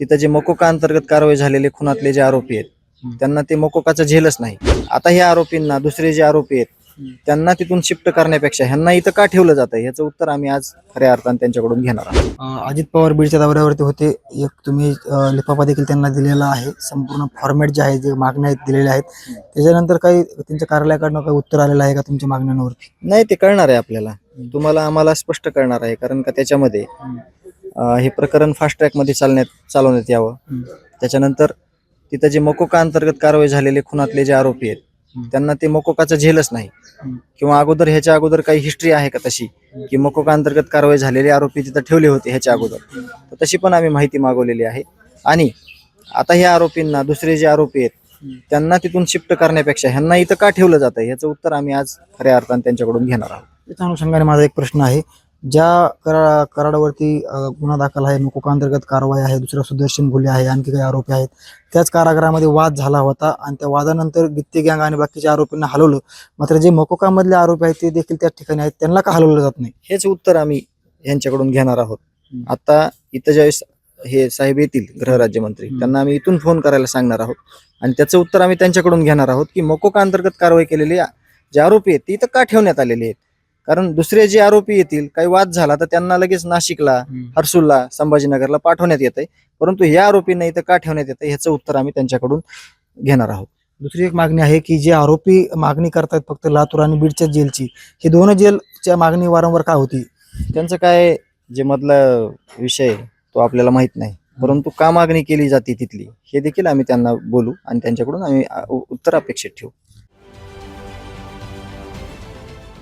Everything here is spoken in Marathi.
तिथं जे मकोका अंतर्गत कारवाई झालेले खुनातले जे आरोपी आहेत त्यांना ते मकोकाचं झेलच नाही. आता ह्या आरोपींना दुसरे जे आरोपी आहेत त्यांना तिथून शिफ्ट करण्यापेक्षा ह्यांना इथं का ठेवलं जातं ह्याचं उत्तर आम्ही आज खऱ्या अर्थाने त्यांच्याकडून घेणार आहोत. अजित पवार बीडच्या दौऱ्यावरती होते. एक तुम्ही लिफाफा देखील त्यांना दिलेला आहे. संपूर्ण फॉर्मॅट जे आहे जे मागण्या दिलेल्या आहेत. त्याच्यानंतर काही त्यांच्या कार्यालयाकडनं काही उत्तर आलेलं आहे का तुमच्या मागण्यांवरती? नाही ते कळणार आहे आपल्याला. तुम्हाला आम्हाला स्पष्ट कळणार आहे कारण का त्याच्यामध्ये अं, हे प्रकरण फास्ट ट्रॅकमध्ये चालण्यात चालवण्यात यावं. त्याच्यानंतर तिथं जे मकोका अंतर्गत कारवाई झालेले खुनातले जे आरोपी आहेत त्यांना ते मकोकाचं झेलच नाही. किंवा अगोदर ह्याच्या अगोदर काही हिस्ट्री आहे का तशी? की मकोका अंतर्गत कारवाई झालेले आरोपी तिथं ठेवले होते ह्याच्या अगोदर. तर तशी पण आम्ही माहिती मागवलेली आहे. आणि आता ह्या आरोपींना दुसरे जे आरोपी आहेत त्यांना तिथून शिफ्ट करण्यापेक्षा ह्यांना इथं का ठेवलं जातं? ह्याचं उत्तर आम्ही आज खऱ्या अर्थाने त्यांच्याकडून घेणार आहोत. त्याच्या अनुषंगाने माझा एक प्रश्न आहे. ज्या करा कराडावरती गुन्हा दाखल आहे मकोका अंतर्गत कारवाई आहे दुसरा सुदर्शन भुले आहे आणखी काही आरोपी आहेत त्याच कारागृहामध्ये वाद झाला होता आणि त्या वादानंतर गित्ते गँग आणि बाकीच्या आरोपींना हलवलं. मात्र जे मकोकामधले आरोपी आहेत ते देखील त्या ठिकाणी आहेत त्यांना का हलवलं जात नाही? हेच उत्तर आम्ही यांच्याकडून घेणार आहोत. आता इथं ज्यावेळेस हे साहेब येतील गृहराज्यमंत्री. त्यांना आम्ही इथून फोन करायला सांगणार आहोत. आणि त्याचं उत्तर आम्ही त्यांच्याकडून घेणार आहोत की मकोका अंतर्गत कारवाई केलेले जे आरोपी आहेत ते इथं का ठेवण्यात आलेले आहेत? कारण दुसरे जे आरोपी येतील काही वाद झाला तर त्यांना लगेच नाशिकला हर्सुलला संभाजीनगरला पाठवण्यात येत आहे परंतु या आरोपींना इथं का ठेवण्यात येतं ह्याचं उत्तर आम्ही त्यांच्याकडून घेणार आहोत. दुसरी एक मागणी आहे की जे आरोपी मागणी करतात फक्त लातूर आणि बीडच्या जेलची ही दोन जेलच्या मागणी वारंवार का होती? त्यांचं काय जे मधला विषय तो आपल्याला माहीत नाही. परंतु का मागणी केली जाते तिथली हे देखील आम्ही त्यांना बोलू आणि त्यांच्याकडून आम्ही उत्तर अपेक्षित ठेवू.